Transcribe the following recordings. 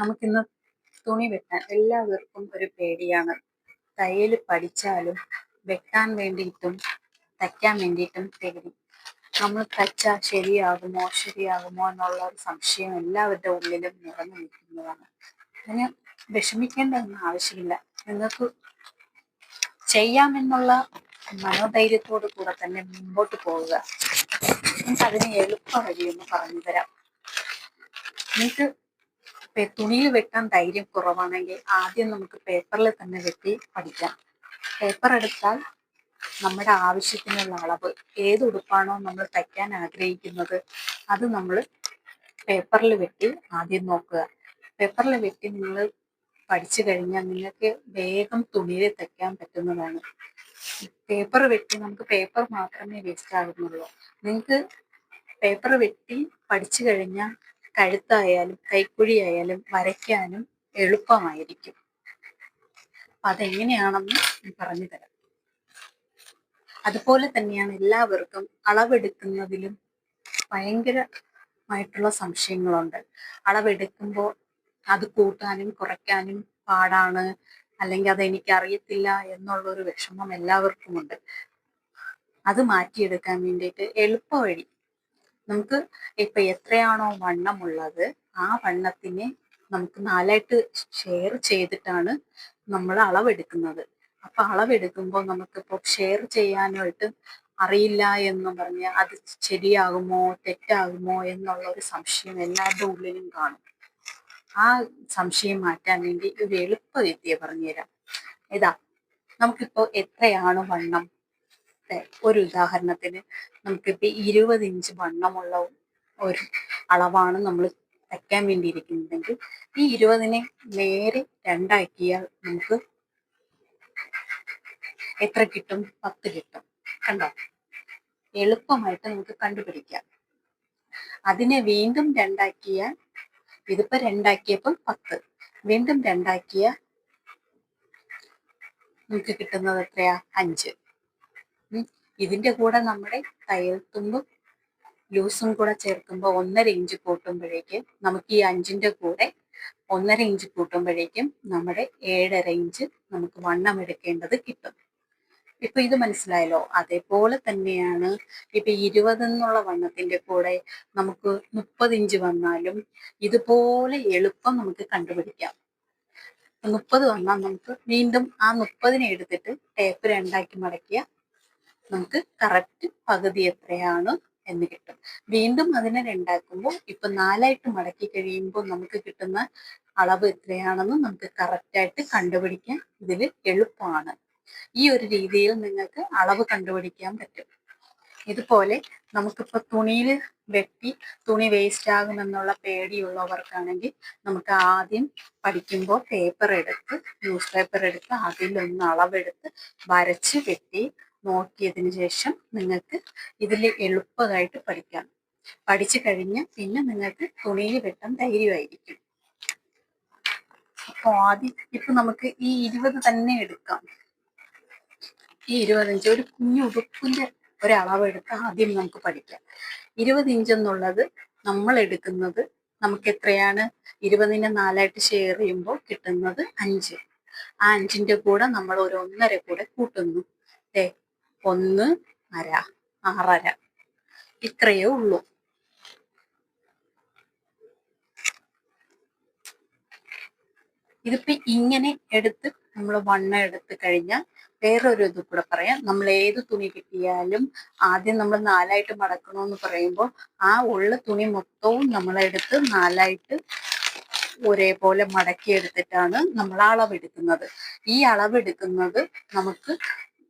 നമുക്കിന്ന് തുണി വെട്ടാൻ എല്ലാവർക്കും ഒരു പേടിയാണ്. തയ്യൽ പഠിച്ചാലും വെട്ടാൻ വേണ്ടിയിട്ടും തയ്ക്കാൻ വേണ്ടിയിട്ടും പേടി. നമ്മൾ തയ്ച്ചാൽ ശരിയാകുമോ ശരിയാകുമോ എന്നുള്ള ഒരു സംശയം എല്ലാവരുടെ ഉള്ളിലും നിറഞ്ഞു നിൽക്കുന്നതാണ്. അതിന് വിഷമിക്കേണ്ടതൊന്നും ആവശ്യമില്ല. നിങ്ങൾക്ക് ചെയ്യാമെന്നുള്ള മനോധൈര്യത്തോടു കൂടെ തന്നെ മുമ്പോട്ട് പോവുക. നമുക്ക് അതിന് എളുപ്പ വഴിയൊന്ന് പറഞ്ഞു തരാം. നിങ്ങൾക്ക് തുണിയിൽ വെക്കാൻ ധൈര്യം കുറവാണെങ്കിൽ ആദ്യം നമുക്ക് പേപ്പറിൽ തന്നെ വെട്ടി പഠിക്കാം. പേപ്പർ എടുത്താൽ നമ്മുടെ ആവശ്യത്തിനുള്ള അളവ് ഏത് ഉടുപ്പാണോ നമ്മൾ തയ്ക്കാൻ ആഗ്രഹിക്കുന്നത് അത് നമ്മൾ പേപ്പറിൽ വെട്ടി ആദ്യം നോക്കുക. പേപ്പറിൽ വെട്ടി നിങ്ങൾ പഠിച്ചു കഴിഞ്ഞാൽ നിങ്ങൾക്ക് വേഗം തുണിയിൽ തയ്ക്കാൻ പറ്റുന്നതാണ്. പേപ്പർ വെട്ടി നമുക്ക് പേപ്പർ മാത്രമേ വേസ്റ്റ് ആകുന്നുള്ളൂ. നിങ്ങൾക്ക് പേപ്പർ വെട്ടി പഠിച്ചു കഴിഞ്ഞാൽ കഴുത്തായാലും കൈക്കുഴി ആയാലും വരയ്ക്കാനും എളുപ്പമായിരിക്കും. അതെങ്ങനെയാണെന്ന് പറഞ്ഞു തരാം. അതുപോലെ തന്നെയാണ് എല്ലാവർക്കും അളവെടുക്കുന്നതിലും ഭയങ്കരമായിട്ടുള്ള സംശയങ്ങളുണ്ട്. അളവെടുക്കുമ്പോൾ അത് കൂട്ടാനും കുറയ്ക്കാനും പാടാണ് അല്ലെങ്കിൽ അത് എനിക്ക് അറിയത്തില്ല എന്നുള്ളൊരു വിഷമം എല്ലാവർക്കുമുണ്ട്. അത് മാറ്റിയെടുക്കാൻ വേണ്ടിയിട്ട് എളുപ്പ വഴി നമുക്ക് ഇപ്പൊ എത്രയാണോ വണ്ണമുള്ളത് ആ വണ്ണത്തിനെ നമുക്ക് നാലായിട്ട് ഷെയർ ചെയ്തിട്ടാണ് നമ്മൾ അളവെടുക്കുന്നത്. അപ്പൊ അളവെടുക്കുമ്പോൾ നമുക്കിപ്പോ ഷെയർ ചെയ്യാനായിട്ട് അറിയില്ല എന്ന് പറഞ്ഞ് അത് ശരിയാകുമോ തെറ്റാകുമോ എന്നുള്ള ഒരു സംശയം എല്ലാവരുടെ ഉള്ളിലും കാണും. ആ സംശയം മാറ്റാൻ വേണ്ടി ഒരു എളുപ്പ വിദ്യ പറഞ്ഞുതരാം. ഇതാ നമുക്കിപ്പോ എത്രയാണ് വണ്ണം? ഒരു ഉദാഹരണത്തിന് നമുക്കിപ്പോ ഇരുപത് ഇഞ്ച് വണ്ണമുള്ള ഒരു അളവാണ് നമ്മൾ തയ്ക്കാൻ വേണ്ടിയിരിക്കുന്നതെങ്കിൽ ഈ ഇരുപതിനെ നേരെ രണ്ടാക്കിയാൽ നമുക്ക് എത്ര കിട്ടും? പത്ത് കിട്ടും. കണ്ടോ? എളുപ്പമായിട്ട് നമുക്ക് കണ്ടുപിടിക്കാം. അതിനെ വീണ്ടും രണ്ടാക്കിയാൽ ഇതിപ്പോ രണ്ടാക്കിയപ്പോൾ പത്ത്. വീണ്ടും രണ്ടാക്കിയ നമുക്ക് കിട്ടുന്നത് എത്രയാ? അഞ്ച്. ഇതിന്റെ കൂടെ നമ്മുടെ തയ്യൽ തുമ്പും ലൂസും കൂടെ ചേർക്കുമ്പോൾ ഒന്നര ഇഞ്ച് കൂട്ടുമ്പോഴേക്ക് നമുക്ക് ഈ അഞ്ചിന്റെ കൂടെ ഒന്നര ഇഞ്ച് കൂട്ടുമ്പോഴേക്കും നമ്മുടെ ഏഴര ഇഞ്ച് നമുക്ക് വണ്ണം എടുക്കേണ്ടത് കിട്ടും. ഇപ്പൊ ഇത് മനസ്സിലായല്ലോ? അതേപോലെ തന്നെയാണ് ഇപ്പൊ ഇരുപത് എന്നുള്ള വണ്ണത്തിന്റെ കൂടെ നമുക്ക് മുപ്പത് ഇഞ്ച് വന്നാലും ഇതുപോലെ എളുപ്പം നമുക്ക് കണ്ടുപിടിക്കാം. മുപ്പത് വന്നാൽ നമുക്ക് വീണ്ടും ആ മുപ്പതിനെ എടുത്തിട്ട് ടേപ്പ് രണ്ടാക്കി മടക്കിയ നമുക്ക് കറക്റ്റ് പകുതി എത്രയാണ് എന്ന് കിട്ടും. വീണ്ടും അതിനെ രണ്ടാക്കുമ്പോൾ ഇപ്പൊ നാലായിട്ട് മടക്കി കഴിയുമ്പോൾ നമുക്ക് കിട്ടുന്ന അളവ് എത്രയാണെന്ന് നമുക്ക് കറക്റ്റായിട്ട് കണ്ടുപിടിക്കാൻ ഇതിൽ എളുപ്പമാണ്. ഈ ഒരു രീതിയിൽ നിങ്ങൾക്ക് അളവ് കണ്ടുപിടിക്കാൻ പറ്റും. ഇതുപോലെ നമുക്കിപ്പോ തുണിയിൽ വെട്ടി തുണി വേസ്റ്റ് ആകുമെന്നുള്ള പേടിയുള്ളവർക്കാണെങ്കിൽ നമുക്ക് ആദ്യം പഠിക്കുമ്പോൾ പേപ്പർ എടുത്ത് ന്യൂസ് പേപ്പർ എടുത്ത് അതിലൊന്ന് അളവെടുത്ത് വരച്ച് വെട്ടി നോക്കിയതിന് ശേഷം നിങ്ങൾക്ക് ഇതിൽ എളുപ്പമായിട്ട് പഠിക്കാം. പഠിച്ചു കഴിഞ്ഞ് പിന്നെ നിങ്ങൾക്ക് തുണിയിൽ വെട്ടാൻ ധൈര്യമായിരിക്കും. അപ്പൊ ആദ്യം ഇപ്പൊ നമുക്ക് ഈ ഇരുപത് തന്നെ എടുക്കാം. ഈ ഇരുപത് ഇഞ്ച് ഒരു കുഞ്ഞു ഉടുപ്പിന്റെ ഒരളവ് എടുത്ത് ആദ്യം നമുക്ക് പഠിക്കാം. ഇരുപത് ഇഞ്ച് എന്നുള്ളത് നമ്മൾ എടുക്കുന്നത് നമുക്ക് എത്രയാണ്? ഇരുപതിനെ നാലായിട്ട് ഷെയർ ചെയ്യുമ്പോൾ കിട്ടുന്നത് അഞ്ച്. ആ അഞ്ചിന്റെ കൂടെ നമ്മൾ ഒരു ഒന്നര കൂടെ കൂട്ടുന്നു. ഒന്ന് അര ആറര. ഇത്രയേ ഉള്ളൂ. ഇതിപ്പോ ഇങ്ങനെ എടുത്ത് നമ്മൾ വണ്ണ എടുത്ത് കഴിഞ്ഞാൽ വേറൊരു ഇത് കൂടെ പറയാം. നമ്മൾ ഏത് തുണി കിട്ടിയാലും ആദ്യം നമ്മൾ നാലായിട്ട് മടക്കണമെന്ന് പറയുമ്പോൾ ആ ഉള്ള തുണി മൊത്തവും നമ്മളെടുത്ത് നാലായിട്ട് ഒരേപോലെ മടക്കി എടുത്തിട്ടാണ് നമ്മൾ അളവെടുക്കുന്നത്. ഈ അളവെടുക്കുന്നത് നമുക്ക്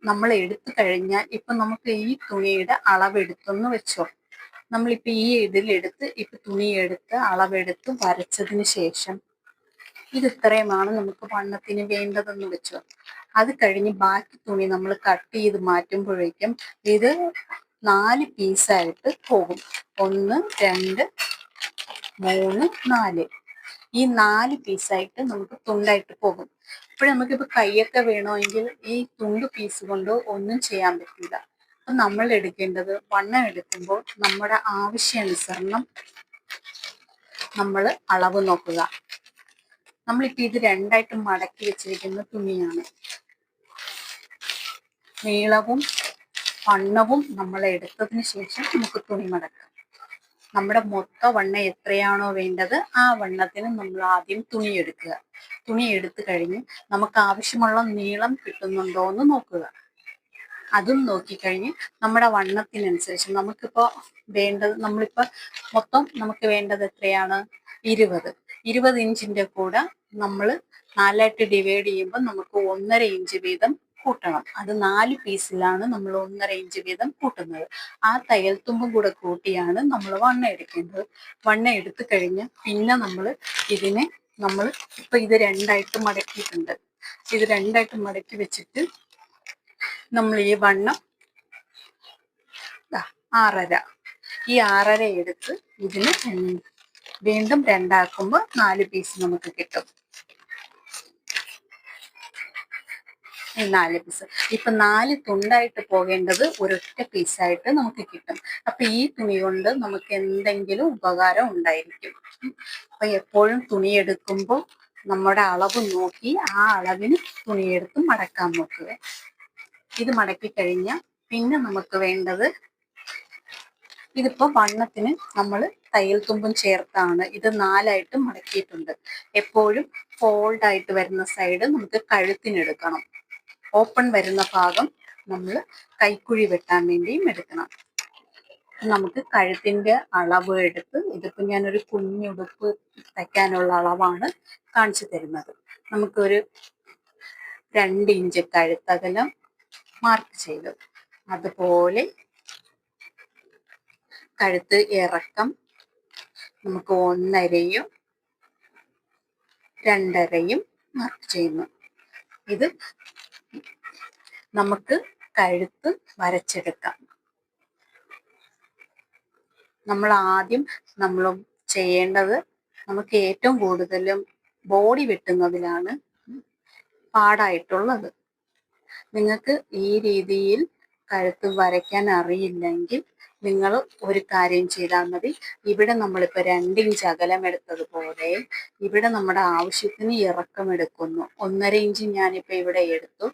നമ്മൾ എടുത്തു കഴിഞ്ഞാൽ ഇപ്പൊ നമുക്ക് ഈ തുണിയുടെ അളവെടുത്തെന്ന് വെച്ചോ. നമ്മളിപ്പോ ഈ ഇതിലെടുത്ത് ഇപ്പൊ തുണി എടുത്ത് അളവെടുത്ത് വരച്ചതിന് ശേഷം ഇത് ഇത്രയുമാണ് നമുക്ക് വണ്ണത്തിന് വേണ്ടതെന്ന് വെച്ചോ. അത് കഴിഞ്ഞ് ബാക്കി തുണി നമ്മൾ കട്ട് ചെയ്ത് മാറ്റുമ്പോഴേക്കും ഇത് നാല് പീസായിട്ട് പോകും. ഒന്ന് രണ്ട് മൂന്ന് നാല്. ഈ നാല് പീസായിട്ട് നമുക്ക് തുണ്ടായിട്ട് പോകും. അപ്പോൾ നമുക്കിപ്പോൾ കൈയൊക്കെ വേണമെങ്കിൽ ഈ തുണ്ട് പീസ് കൊണ്ട് ഒന്നും ചെയ്യാൻ പറ്റില്ല. അപ്പം നമ്മൾ എടുക്കേണ്ടത് വണ്ണം എടുക്കുമ്പോൾ നമ്മുടെ ആവശ്യാനുസരണം നമ്മൾ അളവ് നോക്കുക. നമ്മളിപ്പോൾ ഇത് രണ്ടായിട്ട് മടക്കി വെച്ചിരിക്കുന്ന തുണിയാണ്. നീളവും വണ്ണവും നമ്മൾ എടുത്തതിന് ശേഷം നമുക്ക് തുണി മടക്കാം. നമ്മുടെ മൊത്ത വണ്ണ എത്രയാണോ വേണ്ടത് ആ വണ്ണത്തിന് നമ്മൾ ആദ്യം തുണി എടുക്കുക. തുണി എടുത്തു കഴിഞ്ഞ് നമുക്ക് ആവശ്യമുള്ള നീളം കിട്ടുന്നുണ്ടോ എന്ന് നോക്കുക. അതും നോക്കിക്കഴിഞ്ഞ് നമ്മുടെ വണ്ണത്തിനനുസരിച്ച് നമുക്കിപ്പോ വേണ്ടത് നമ്മളിപ്പോ മൊത്തം നമുക്ക് വേണ്ടത് എത്രയാണ്? ഇരുപത്. ഇരുപത് ഇഞ്ചിന്റെ കൂടെ നമ്മൾ നാലായിട്ട് ഡിവൈഡ് ചെയ്യുമ്പോൾ നമുക്ക് ഒന്നര ഇഞ്ച് വീതം കൂട്ടണം. അത് നാല് പീസിലാണ് നമ്മൾ ഒന്നര ഇഞ്ച് വീതം കൂട്ടുന്നത്. ആ തയ്യൽ തുമ്പും കൂടെ കൂട്ടിയാണ് നമ്മൾ വണ്ണ എടുക്കേണ്ടത്. വണ്ണ എടുത്തു കഴിഞ്ഞ് പിന്നെ നമ്മൾ ഇതിനെ നമ്മൾ ഇപ്പൊ ഇത് രണ്ടായിട്ട് മടക്കിയിട്ടുണ്ട്. ഇത് രണ്ടായിട്ട് മടക്കി വെച്ചിട്ട് നമ്മൾ ഈ വണ്ണം ആറര. ഈ ആറര എടുത്ത് ഇതിന് വീണ്ടും രണ്ടാക്കുമ്പോൾ നാല് പീസ് നമുക്ക് കിട്ടും. നാല് പീസ് ഇപ്പൊ നാല് തുണ്ടായിട്ട് പോകേണ്ടത് ഒരൊറ്റ പീസായിട്ട് നമുക്ക് കിട്ടും. അപ്പൊ ഈ തുണി കൊണ്ട് നമുക്ക് എന്തെങ്കിലും ഉപകാരം ഉണ്ടായിരിക്കും. അപ്പൊ എപ്പോഴും തുണി എടുക്കുമ്പോൾ നമ്മുടെ അളവ് നോക്കി ആ അളവിന് തുണിയെടുത്ത് മടക്കാൻ നോക്കുക. ഇത് മടക്കി കഴിഞ്ഞാൽ പിന്നെ നമുക്ക് വേണ്ടത് ഇതിപ്പോ വണ്ണത്തിന് നമ്മൾ തയ്യൽ തുമ്പും ചേർത്താണ്. ഇത് നാലായിട്ട് മടക്കിയിട്ടുണ്ട്. എപ്പോഴും ഫോൾഡായിട്ട് വരുന്ന സൈഡ് നമുക്ക് കഴുത്തിനെടുക്കണം. ഓപ്പൺ വരുന്ന ഭാഗം നമ്മൾ കൈക്കുഴി വെട്ടാൻ വേണ്ടിയും എടുക്കണം. നമുക്ക് കഴുത്തിന്റെ അളവ് എടുത്ത് ഇതിപ്പോ ഞാനൊരു കുഞ്ഞുടുപ്പ് തയ്ക്കാനുള്ള അളവാണ് കാണിച്ചു തരുന്നത്. നമുക്കൊരു രണ്ട് ഇഞ്ച് കഴുത്തകലം മാർക്ക് ചെയ്തു. അതുപോലെ കഴുത്ത് ഇറക്കം നമുക്ക് ഒന്നരയും രണ്ടരയും മാർക്ക് ചെയ്യുന്നു. ഇത് നമുക്ക് കഴുത്ത് വരച്ചെടുക്കാം. നമ്മൾ ആദ്യം നമ്മൾ ചെയ്യേണ്ടത് നമുക്ക് ഏറ്റവും കൂടുതലും ബോഡി വെട്ടുന്നതിലാണ് പാടായിട്ടുള്ളത്. നിങ്ങൾക്ക് ഈ രീതിയിൽ കഴുത്ത് വരയ്ക്കാൻ അറിയില്ലെങ്കിൽ നിങ്ങൾ ഒരു കാര്യം ചെയ്താൽ മതി. ഇവിടെ നമ്മളിപ്പോൾ രണ്ടിഞ്ച് അകലം എടുത്തതുപോലെ ഇവിടെ നമ്മുടെ ആവശ്യത്തിന് ഇറക്കം എടുക്കുന്നു ഒന്നര ഇഞ്ച് ഞാനിപ്പോൾ ഇവിടെ എടുത്തു.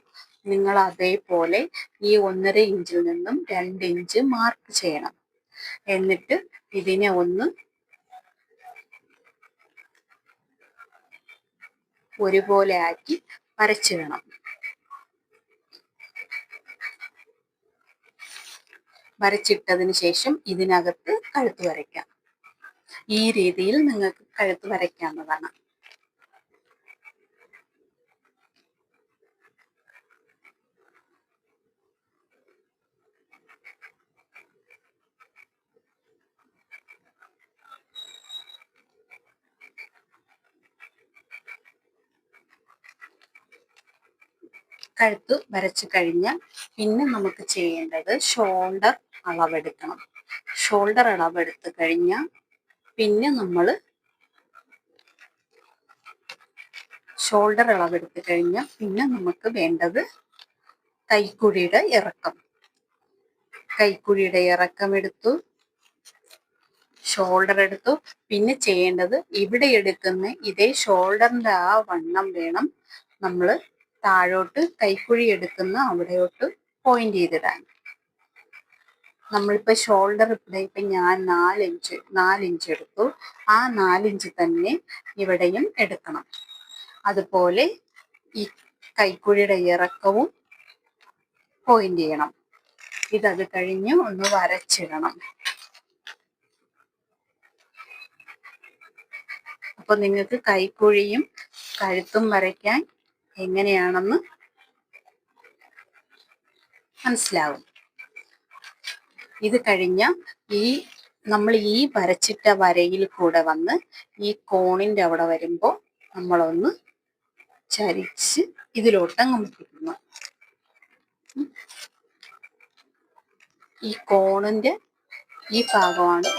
നിങ്ങൾ അതേപോലെ ഈ ഒന്നര ഇഞ്ചിൽ നിന്നും രണ്ട് ഇഞ്ച് മാർക്ക് ചെയ്യണം. എന്നിട്ട് ഇതിനെ ഒന്ന് ഒരുപോലെ ആക്കി വരച്ചിടണം വരച്ചിട്ടതിന് ശേഷം ഇതിനകത്ത് കഴുത്ത് വരയ്ക്കാം. ഈ രീതിയിൽ നിങ്ങൾക്ക് കഴുത്ത് വരയ്ക്കാവുന്നതാണ്. കഴുത്ത് വരച്ചു കഴിഞ്ഞ് പിന്നെ നമുക്ക് ചെയ്യേണ്ടത് ഷോൾഡർ അളവെടുക്കണം. ഷോൾഡർ അളവെടുത്ത് കഴിഞ്ഞാൽ പിന്നെ നമ്മൾ ഷോൾഡർ അളവെടുത്ത് കഴിഞ്ഞാൽ പിന്നെ നമുക്ക് വേണ്ടത് കൈക്കുഴിയുടെ ഇറക്കം. കൈക്കുഴിയുടെ ഇറക്കം എടുത്തു ഷോൾഡർ എടുത്തു. പിന്നെ ചെയ്യേണ്ടത് ഇവിടെ എടുക്കുന്ന ഇതേ ഷോൾഡറിന്റെ ആ വണ്ണം വേണം നമ്മൾ താഴോട്ട് കൈക്കുഴി എടുക്കുന്ന അവിടെയോട്ട് പോയിന്റ് ചെയ്തിടാൻ. നമ്മളിപ്പോ ഷോൾഡർ ഇവിടെ ഇപ്പൊ ഞാൻ നാലിഞ്ച് നാലിഞ്ച് എടുത്തു. ആ നാലിഞ്ച് തന്നെ ഇവിടെയും എടുക്കണം. അതുപോലെ ഈ കൈക്കുഴിയുടെ ഇറക്കവും പോയിന്റ് ചെയ്യണം. ഇതത് കഴിഞ്ഞ് ഒന്ന് വരച്ചിടണം. അപ്പൊ നിങ്ങൾക്ക് കൈക്കുഴിയും കഴുത്തും വരയ്ക്കാൻ എങ്ങനെയാണെന്ന് മനസ്സിലാവും. ഇത് കഴിഞ്ഞ ഈ നമ്മൾ ഈ വരച്ചിട്ട വരയിൽ കൂടെ വന്ന് ഈ കോണിന്റെ അവിടെ വരുമ്പോൾ നമ്മളൊന്ന് ചരിച്ച് ഇതിലോട്ടങ്ങ് മുട്ടിക്കുന്നു. ഈ കോണിന്റെ ഈ ഭാഗമാണ്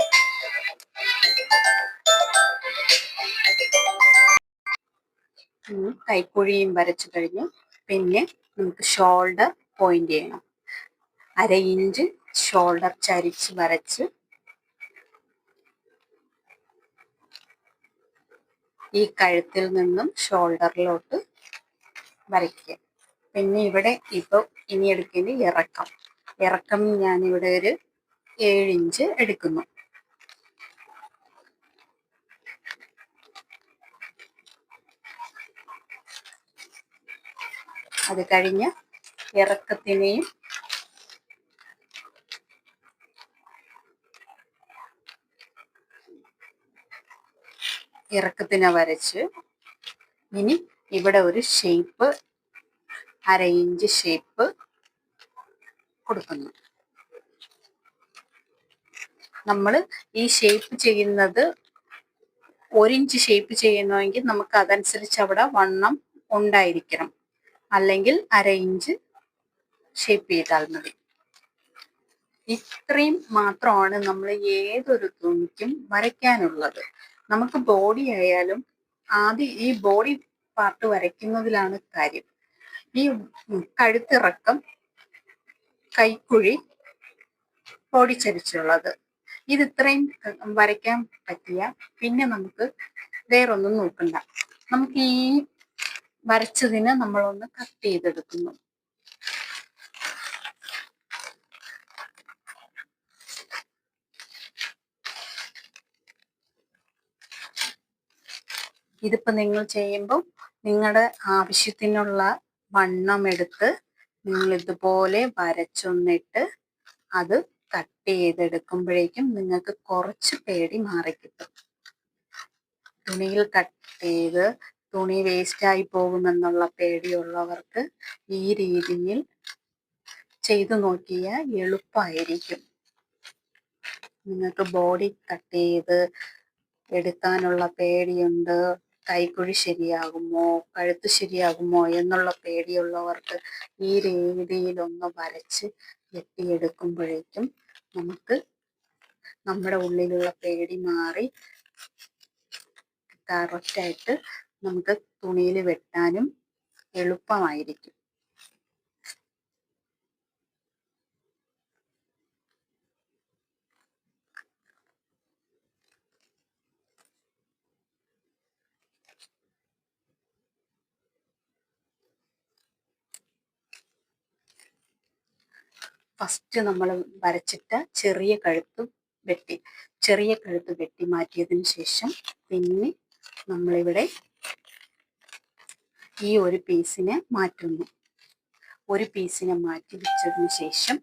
കൈക്കുഴിയും വരച്ചു കഴിഞ്ഞു. പിന്നെ നമുക്ക് ഷോൾഡർ പോയിന്റ് ചെയ്യണം. അര ഇഞ്ച് ഷോൾഡർ ചരിച്ച് വരച്ച് ഈ കഴുത്തിൽ നിന്നും ഷോൾഡറിലോട്ട് വരയ്ക്കുക. പിന്നെ ഇവിടെ ഇപ്പോൾ ഇനി എടുക്കേണ്ടി ഇറക്കം. ഇറക്കം ഞാനിവിടെ ഒരു ഏഴ് ഇഞ്ച് എടുക്കുന്നു. അത് കഴിഞ്ഞ് ഇറക്കത്തിനെയും ഇറക്കത്തിനെ വരച്ച് ഇനി ഇവിടെ ഒരു ഷേപ്പ് അര ഇഞ്ച് ഷേപ്പ് കൊടുക്കുന്നു. നമ്മൾ ഈ ഷേപ്പ് ചെയ്യുന്നത് ഒരിഞ്ച് ഷേപ്പ് ചെയ്യുന്നുവെങ്കിൽ നമുക്ക് അതനുസരിച്ച് അവിടെ വണ്ണം ഉണ്ടായിരിക്കണം. അല്ലെങ്കിൽ അര ഇഞ്ച് ഷേപ്പ് ചെയ്താൽ മതി. ഇത്രയും മാത്രമാണ് നമ്മൾ ഏതൊരു തുണിക്കും വരയ്ക്കാനുള്ളത്. നമുക്ക് ബോഡി ആയാലും ആദ്യം ഈ ബോഡി പാർട്ട് വരയ്ക്കുന്നതിലാണ് കാര്യം. ഈ കഴുത്തിറക്കം കൈക്കുഴി ബോഡി ചരിച്ചുള്ളത്. ഇത് ഇത്രയും വരയ്ക്കാൻ പറ്റിയ പിന്നെ നമുക്ക് വേറൊന്നും നോക്കണ്ട. നമുക്ക് ഈ വരച്ചതിന് നമ്മളൊന്ന് കട്ട് ചെയ്തെടുക്കുന്നു. ഇതിപ്പോ നിങ്ങൾ ചെയ്യുമ്പോൾ നിങ്ങളുടെ ആവശ്യത്തിനുള്ള വണ്ണം എടുത്ത് നിങ്ങൾ ഇതുപോലെ വരച്ചൊന്നിട്ട് അത് കട്ട് ചെയ്തെടുക്കുമ്പോഴേക്കും നിങ്ങൾക്ക് കുറച്ച് പേടി മാറിക്കിട്ടും. തുണിയിൽ കട്ട് ചെയ്ത് തുണി വേസ്റ്റായി പോകുമെന്നുള്ള പേടിയുള്ളവർക്ക് ഈ രീതിയിൽ ചെയ്തു നോക്കിയാൽ എളുപ്പമായിരിക്കും നിങ്ങൾക്ക് ബോഡി കട്ട് ചെയ്ത് എടുക്കാനുള്ള പേടിയുണ്ട് കൈക്കുഴി ശരിയാകുമോ കഴുത്ത് ശരിയാകുമോ എന്നുള്ള പേടിയുള്ളവർക്ക് ഈ രീതിയിലൊന്ന് വരച്ച് വെട്ടിയെടുക്കുമ്പോഴേക്കും നമുക്ക് നമ്മുടെ ഉള്ളിലുള്ള പേടി മാറി കറക്റ്റായിട്ട് നമുക്ക് തുണിയിൽ വെട്ടാനും എളുപ്പമായിരിക്കും. ഫസ്റ്റ് നമ്മൾ വരച്ചിട്ട ചെറിയ കഴുത്ത് വെട്ടി ചെറിയ കഴുത്ത് വെട്ടി മാറ്റിയതിന് ശേഷം പിന്നെ നമ്മളിവിടെ ഈ ഒരു പീസിനെ മാറ്റുന്നു. ഒരു പീസിനെ മാറ്റി വെച്ചതിന് ശേഷം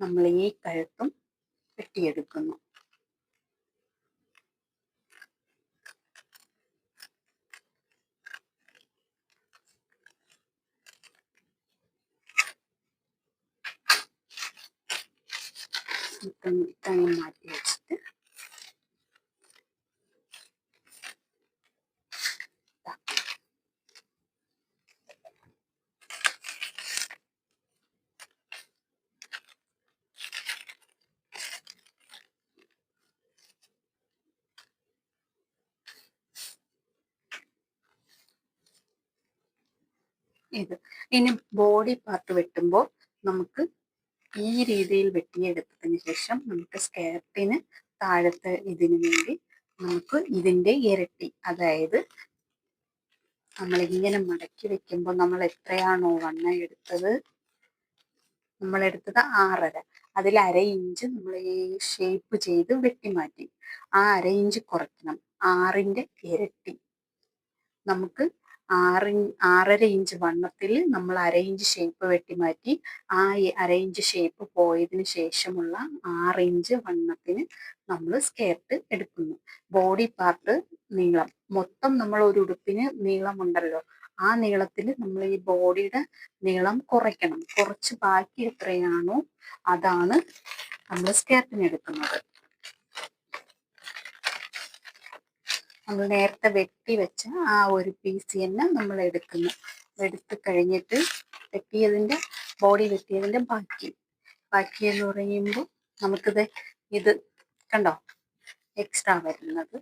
നമ്മൾ ഈ കഴുത്തും വെട്ടിയെടുക്കുന്നു. ഇത്രയും മാറ്റി വെച്ചിട്ട് ഇത് ഇനി ബോഡി പാർട്ട് വെട്ടുമ്പോൾ നമുക്ക് ഈ രീതിയിൽ വെട്ടിയെടുത്തതിന് ശേഷം നമുക്ക് സ്കേർട്ടിന് താഴത്തെ ഇതിനു വേണ്ടി നമുക്ക് ഇതിന്റെ ഇരട്ടി അതായത് നമ്മൾ ഇങ്ങനെ മടക്കി വെക്കുമ്പോൾ നമ്മൾ എത്രയാണോ വണ്ണ എടുത്തത്? നമ്മൾ എടുത്തത് ആറര. അതിൽ അര ഇഞ്ച് നമ്മൾ ഈ ഷേപ്പ് ചെയ്ത് വെട്ടിമാറ്റി. ആ അര ഇഞ്ച് കുറയ്ക്കണം. ആറിന്റെ ഇരട്ടി. നമുക്ക് ആറ് ആറര ഇഞ്ച് വണ്ണത്തിൽ നമ്മൾ അര ഇഞ്ച് ഷേപ്പ് വെട്ടി മാറ്റി ആ അര ഇഞ്ച് ഷേപ്പ് പോയതിന് ശേഷമുള്ള ആറ് ഇഞ്ച് വണ്ണത്തിന് നമ്മൾ സ്കേർട്ട് എടുക്കുന്നു. ബോഡി പാർട്ട് നീളം. മൊത്തം നമ്മൾ ഒരു ഉടുപ്പിന് നീളമുണ്ടല്ലോ ആ നീളത്തിൽ നമ്മൾ ഈ ബോഡിയുടെ നീളം കുറയ്ക്കണം. കുറച്ച് ബാക്കി എത്രയാണോ അതാണ് നമ്മൾ സ്കേർട്ടിന് എടുക്കുന്നത്. നമ്മൾ നേരത്തെ വെട്ടി വെച്ച ആ ഒരു പീസ് തന്നെ നമ്മൾ എടുക്കുന്നു. എടുത്ത് കഴിഞ്ഞിട്ട് വെട്ടിയതിന്റെ ബോഡി വെട്ടിയതിന്റെ ബാക്കി. ബാക്കി എന്ന് പറയുമ്പോൾ നമുക്കിത് ഇത് കണ്ടോ? എക്സ്ട്രാ വരുന്നത്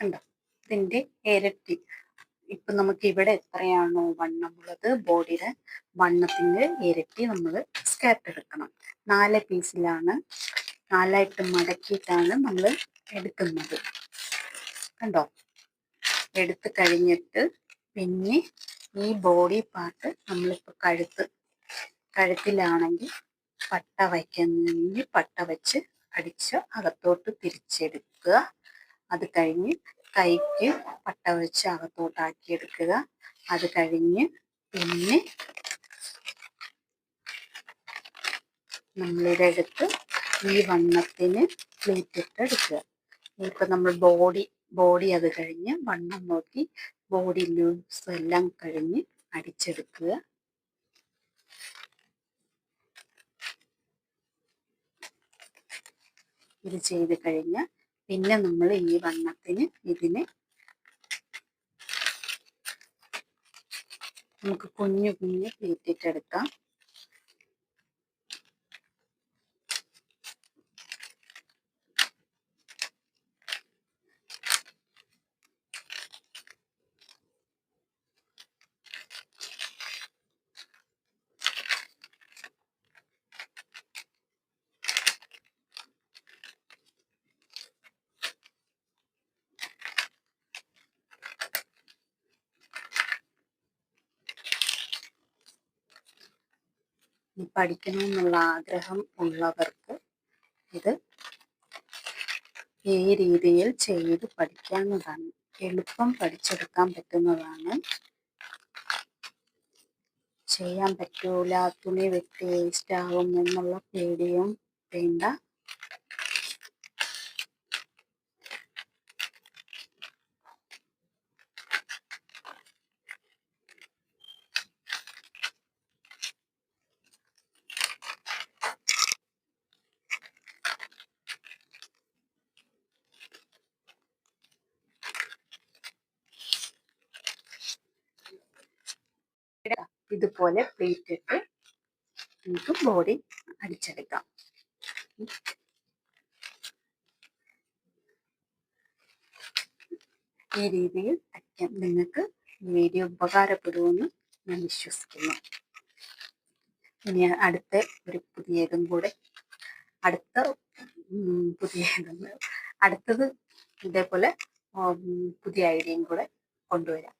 കണ്ടോ ഇതിന്റെ ഇരട്ടി. ഇപ്പൊ നമുക്ക് ഇവിടെ എത്രയാണോ വണ്ണമുള്ളത്? ബോഡിയുടെ വണ്ണത്തിന്റെ ഇരട്ടി നമ്മൾ സ്കേർട്ട് എടുക്കണം. നാല് പീസിലാണ് നാലായിട്ട് മടക്കിയിട്ടാണ് നമ്മൾ എടുക്കുന്നത്. കണ്ടോ? എടുത്തു കഴിഞ്ഞിട്ട് പിന്നെ ഈ ബോഡി പാർട്ട് നമ്മളിപ്പോൾ കഴുത്ത് കഴുത്തിലാണെങ്കിൽ പട്ട വയ്ക്കുന്നെങ്കിൽ പട്ട വെച്ച് അടിച്ച് അകത്തോട്ട് തിരിച്ചെടുക്കുക. അത് കഴിഞ്ഞ് കൈക്ക് പട്ട വെച്ച് അകത്തോട്ടാക്കി എടുക്കുക അത് കഴിഞ്ഞ് പിന്നെ നമ്മളിതെടുത്ത് ഈ വണ്ണത്തിന് പ്ലേറ്റ് ഇട്ട് എടുക്കുക. ഇപ്പൊ നമ്മൾ ബോഡി ബോഡി അത് കഴിഞ്ഞ് വണ്ണം നോക്കി ബോഡി ലൂസ് എല്ലാം കഴിഞ്ഞ് അടിച്ചെടുക്കുക. ഇത് ചെയ്ത് കഴിഞ്ഞാൽ പിന്നെ നമ്മൾ ഈ വണ്ണത്തിന് ഇതിന് നമുക്ക് കുഞ്ഞു കുഞ്ഞു പ്ലേറ്റിട്ടെടുക്കാം പഠിക്കണമെന്നുള്ള ആഗ്രഹം ഉള്ളവർക്ക് ഇത് ഈ രീതിയിൽ ചെയ്ത് പഠിക്കാവുന്നതാണ്. എളുപ്പം പഠിച്ചെടുക്കാൻ പറ്റുന്നതാണ്. ചെയ്യാൻ പറ്റൂല തുണി വെട്ടി വേസ്റ്റ് ആകും എന്നുള്ള പേടിയും വേണ്ട. ഇതുപോലെ പ്ലേറ്റ് ഇട്ട് നമുക്ക് ബോഡി അടിച്ചെടുക്കാം. ഈ രീതിയിൽ തയ്ക്കാം നിങ്ങൾക്ക് വീഡിയോ ഉപകാരപ്പെടുമെന്ന് ഞാൻ വിശ്വസിക്കുന്നു. ഇനി അടുത്ത ഒരു പുതിയതും കൂടെ അടുത്ത പുതിയ അടുത്തത് ഇതേപോലെ പുതിയ ഐഡിയയും കൂടെ കൊണ്ടുവരാം.